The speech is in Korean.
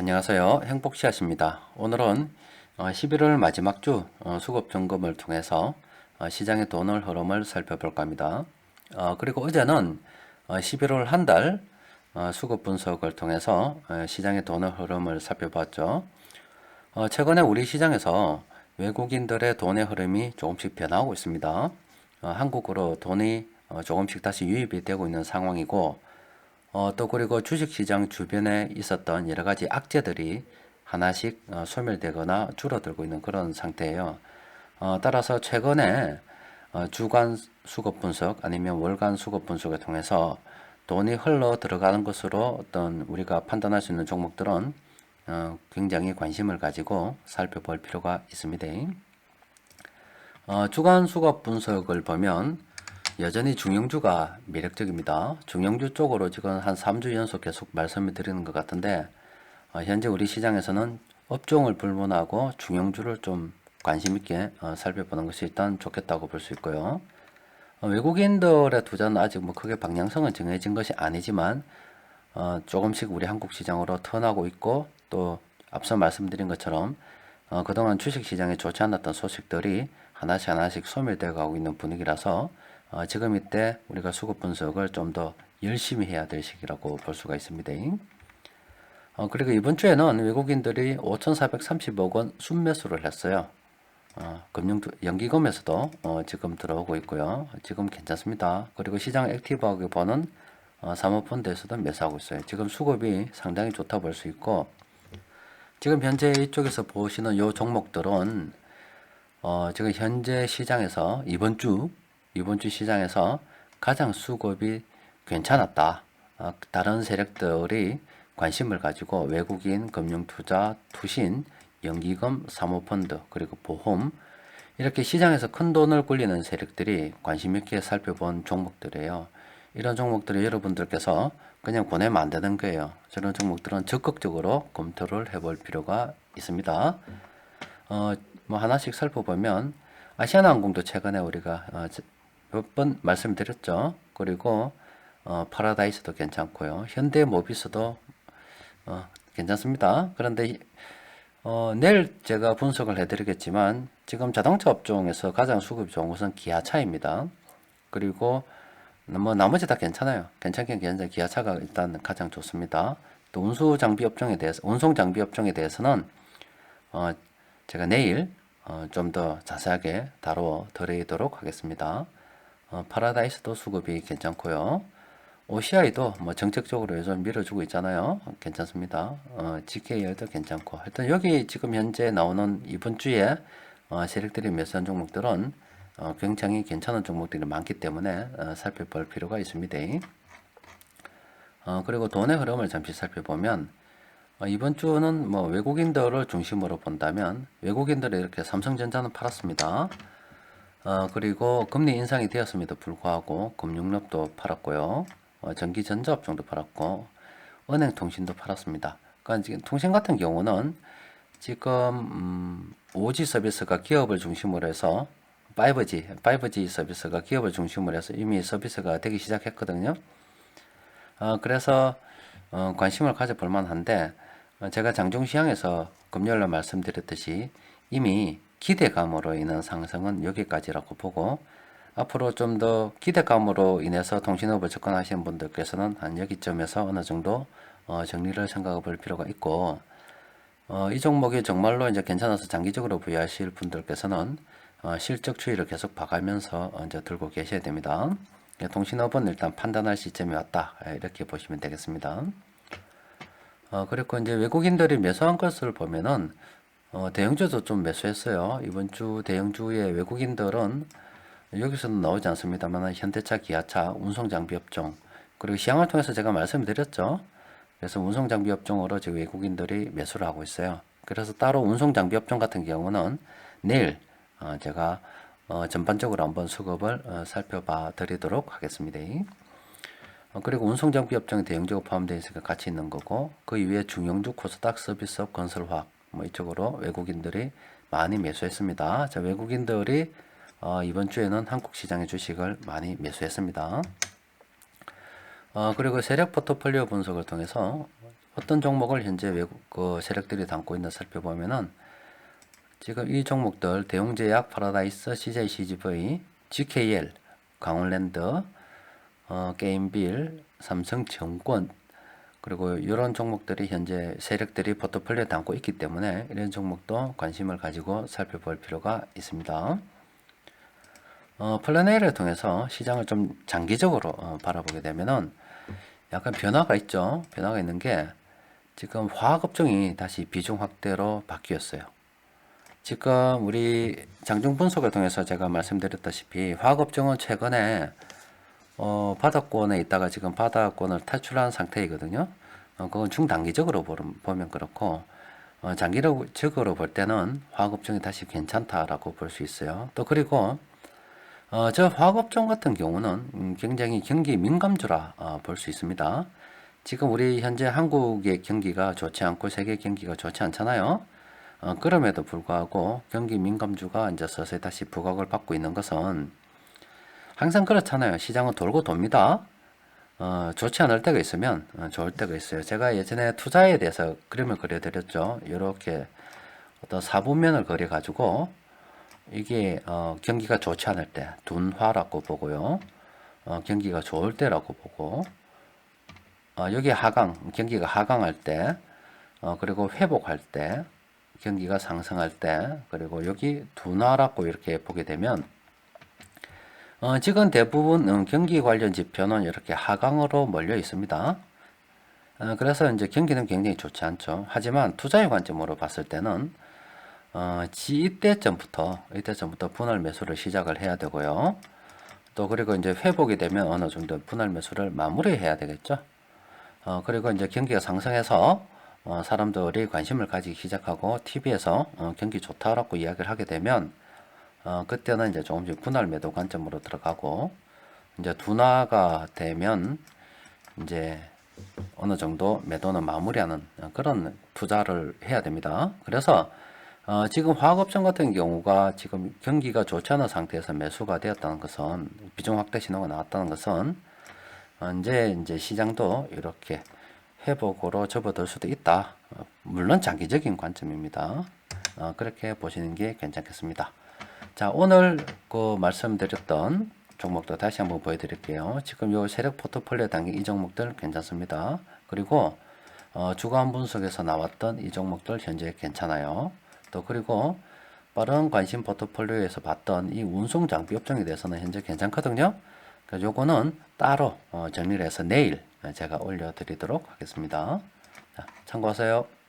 안녕하세요. 행복씨앗입니다. 오늘은 어, 11월 마지막 주 어, 수급 점검을 통해서 어, 시장의 돈을 흐름을 살펴볼까 합니다. 어, 그리고 어제는 어, 11월 한달 어, 수급 분석을 통해서 어, 시장의 돈의 흐름을 살펴봤죠. 어, 최근에 우리 시장에서 외국인들의 돈의 흐름이 조금씩 변하고 있습니다. 어, 한국으로 돈이 어, 조금씩 다시 유입이 되고 있는 상황이고 어, 또 그리고 주식시장 주변에 있었던 여러 가지 악재들이 하나씩 어, 소멸되거나 줄어들고 있는 그런 상태예요. 어, 따라서 최근에 어, 주간 수급 분석 아니면 월간 수급 분석을 통해서 돈이 흘러 들어가는 것으로 어떤 우리가 판단할 수 있는 종목들은 어, 굉장히 관심을 가지고 살펴볼 필요가 있습니다. 어, 주간 수급 분석을 보면 여전히 중형주가 매력적입니다. 중형주 쪽으로 지금 한 3주 연속 계속 말씀을 드리는 것 같은데 어, 현재 우리 시장에서는 업종을 불문하고 중형주를 좀 관심 있게 어, 살펴보는 것이 일단 좋겠다고 볼 수 있고요. 어, 외국인들의 투자는 아직 뭐 크게 방향성은 정해진 것이 아니지만 어, 조금씩 우리 한국 시장으로 턴하고 있고 또 앞서 말씀드린 것처럼 어, 그동안 주식 시장에 좋지 않았던 소식들이 하나씩 하나씩 소멸되어 가고 있는 분위기라서 어, 지금 이때 우리가 수급 분석을 좀 더 열심히 해야 될 시기라고 볼 수가 있습니다. 어, 그리고 이번 주에는 외국인들이 5,430억 원 순매수를 했어요. 어, 금융 연기금에서도 어, 지금 들어오고 있고요. 지금 괜찮습니다. 그리고 시장 액티브하게 보는 어, 사모펀드에서도 매수하고 있어요. 지금 수급이 상당히 좋다 볼 수 있고 지금 현재 이쪽에서 보시는 요 종목들은 어, 지금 현재 시장에서 이번 주 이번 주 시장에서 가장 수급이 괜찮았다. 어, 다른 세력들이 관심을 가지고 외국인 금융투자, 투신, 연기금, 사모펀드, 그리고 보험 이렇게 시장에서 큰 돈을 굴리는 세력들이 관심 있게 살펴본 종목들이에요. 이런 종목들을 여러분들께서 그냥 보내면 안 되는 거예요. 저런 종목들은 적극적으로 검토를 해볼 필요가 있습니다. 어, 뭐 하나씩 살펴보면 아시아나항공도 최근에 우리가 어, 몇 번 말씀드렸죠. 그리고 어, 파라다이스도 괜찮고요. 현대 모비스도 어, 괜찮습니다. 그런데 이- 어, 내일 제가 분석을 해드리겠지만 지금 자동차 업종에서 가장 수급이 좋은 것은 기아차입니다. 그리고 뭐 나머지 다 괜찮아요. 괜찮긴 괜찮아요. 기아차가 일단 가장 좋습니다. 또 운수 장비 업종에 대해서 운송 장비 업종에 대해서는 어, 제가 내일 어, 좀 더 자세하게 다뤄 드리도록 하겠습니다. 어, 파라다이스도 수급이 괜찮고요. OCI도 뭐 정책적으로 요즘 밀어주고 있잖아요. 괜찮습니다. 어, GKL도 괜찮고. 하여튼 여기 지금 현재 나오는 이번 주에 어, 세력들이 매수한 종목들은 어, 굉장히 괜찮은 종목들이 많기 때문에 어, 살펴볼 필요가 있습니다. 어, 그리고 돈의 흐름을 잠시 살펴보면 어, 이번 주는 뭐 외국인들을 중심으로 본다면 외국인들이 이렇게 삼성전자는 팔았습니다. 어, 그리고 금리 인상이 되었음에도 불구하고 금융업도 팔았고요. 어, 전기전자업종도 팔았고 은행 통신도 팔았습니다. 그러니까 지금 통신 같은 경우는 지금 음, 5G 서비스가 기업을 중심으로 해서 5G, 5G 서비스가 기업을 중심으로 해서 이미 서비스가 되기 시작했거든요. 어, 그래서 어, 관심을 가져볼 만한데 어, 제가 장중시장에서 금요일날 말씀드렸듯이 이미 기대감으로 인한 상승은 여기까지라고 보고 앞으로 좀 더 기대감으로 인해서 통신업을 접근하시는 분들께서는 한 여기점에서 어느 정도 어, 정리를 생각해 볼 필요가 있고 어, 이 종목이 정말로 이제 괜찮아서 장기적으로 부여하실 분들께서는 어, 실적 추이를 계속 봐가면서 어, 이제 들고 계셔야 됩니다. 예, 통신업은 일단 판단할 시점이 왔다 예, 이렇게 보시면 되겠습니다. 어, 그리고 이제 외국인들이 매수한 것을 보면은 어, 대형주도 좀 매수했어요. 이번 주 대형주의 외국인들은 여기서는 나오지 않습니다만 현대차, 기아차, 운송장비 업종 그리고 시장을 통해서 제가 말씀드렸죠. 그래서 운송장비 업종으로 지금 외국인들이 매수를 하고 있어요. 그래서 따로 운송장비 업종 같은 경우는 내일 어, 제가 어, 전반적으로 한번 수급을 어, 살펴봐 드리도록 하겠습니다. 어, 그리고 운송장비 업종에 대형주가 포함되어 있으니까 같이 있는 거고 그 이외에 중형주 코스닥 서비스업 건설화학 뭐 이쪽으로 외국인들이 많이 매수했습니다. 자, 외국인들이 어, 이번 주에는 한국 시장의 주식을 많이 매수했습니다. 어, 그리고 세력 포트폴리오 분석을 통해서 어떤 종목을 현재 외국 그 세력들이 담고 있는 살펴보면은 지금 이 종목들 대웅제약, 파라다이스, CJ CGV, GKL, 강원랜드, 어, 게임빌, 삼성증권 그리고 이런 종목들이 현재 세력들이 포트폴리오에 담고 있기 때문에 이런 종목도 관심을 가지고 살펴볼 필요가 있습니다. 어, 플래너를 통해서 시장을 좀 장기적으로 어, 바라보게 되면은 약간 변화가 있죠. 변화가 있는 게 지금 화학업종이 다시 비중 확대로 바뀌었어요. 지금 우리 장중 분석을 통해서 제가 말씀드렸다시피 화학업종은 최근에 어, 바닥권에 있다가 지금 바닥권을 탈출한 상태이거든요. 어, 그건 중단기적으로 보면 그렇고 어, 장기적으로 볼 때는 화학업종이 다시 괜찮다라고 볼 수 있어요. 또 그리고 어, 저 화학업종 같은 경우는 음, 굉장히 경기 민감주라 어, 볼 수 있습니다. 지금 우리 현재 한국의 경기가 좋지 않고 세계 경기가 좋지 않잖아요. 어, 그럼에도 불구하고 경기 민감주가 이제 서서히 다시 부각을 받고 있는 것은 항상 그렇잖아요. 시장은 돌고 돕니다. 어, 좋지 않을 때가 있으면 어, 좋을 때가 있어요. 제가 예전에 투자에 대해서 그림을 그려드렸죠. 이렇게 어떤 사분면을 그려가지고 이게 어, 경기가 좋지 않을 때 둔화라고 보고요. 어, 경기가 좋을 때라고 보고 어, 여기 하강 경기가 하강할 때 어, 그리고 회복할 때 경기가 상승할 때 그리고 여기 둔화라고 이렇게 보게 되면 어, 지금 대부분 음, 경기 관련 지표는 이렇게 하강으로 몰려 있습니다. 어, 그래서 이제 경기는 굉장히 좋지 않죠. 하지만 투자의 관점으로 봤을 때는 어, 지 이때쯤부터 이때쯤부터 분할 매수를 시작을 해야 되고요. 또 그리고 이제 회복이 되면 어느 정도 분할 매수를 마무리해야 되겠죠. 어, 그리고 이제 경기가 상승해서 어, 사람들이 관심을 가지기 시작하고 TV에서 어, 경기 좋다라고 이야기를 하게 되면 어, 그때는 이제 조금씩 분할 매도 관점으로 들어가고 이제 둔화가 되면 이제 어느 정도 매도는 마무리하는 그런 투자를 해야 됩니다. 그래서 어, 지금 화학업종 같은 경우가 지금 경기가 좋지 않은 상태에서 매수가 되었다는 것은 비중 확대 신호가 나왔다는 것은 언제 이제 시장도 이렇게 회복으로 접어들 수도 있다. 어, 물론 장기적인 관점입니다. 어, 그렇게 보시는 게 괜찮겠습니다. 자, 오늘 그 말씀드렸던 종목도 다시 한번 보여드릴게요. 지금 요 세력 포트폴리오 단계 이 종목들 괜찮습니다. 그리고 어, 주간 분석에서 나왔던 이 종목들 현재 괜찮아요. 또 그리고 빠른 관심 포트폴리오에서 봤던 이 운송 장비 업종에 대해서는 현재 괜찮거든요. 그래서 요거는 따로 어, 정리를 해서 내일 제가 올려드리도록 하겠습니다. 자, 참고하세요.